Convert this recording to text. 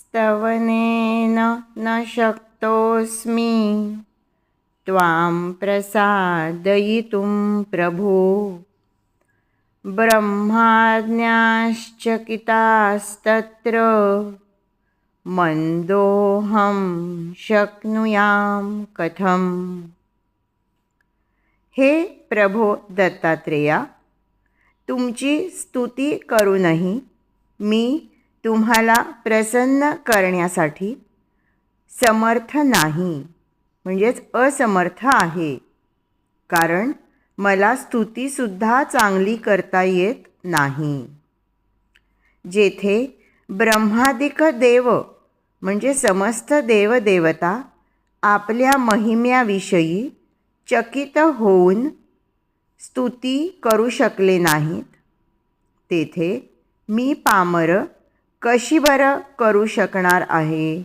स्तवनेन न शक्तोऽस्मि। त्वां प्रसादयितुं प्रभो। ब्रह्माज्ञाश्चकितास्तत्र मन्दोऽहं शक्नुयां कथम्। हे प्रभो दत्तात्रेया तुमची स्तुती करूनही मी तुम्हाला प्रसन्न करण्यासाठी समर्थ नाही. म्हणजेच असमर्थ आहे. कारण मला स्तुतीसुद्धा चांगली करता येत नाही. जेथे ब्रह्मादिक देव म्हणजे समस्त देवदेवता आपल्या महिम्याविषयी चकित होऊन स्तुती करू शकले नाहीत तेथे मी पामर कशी बरं करू शकणार आहे?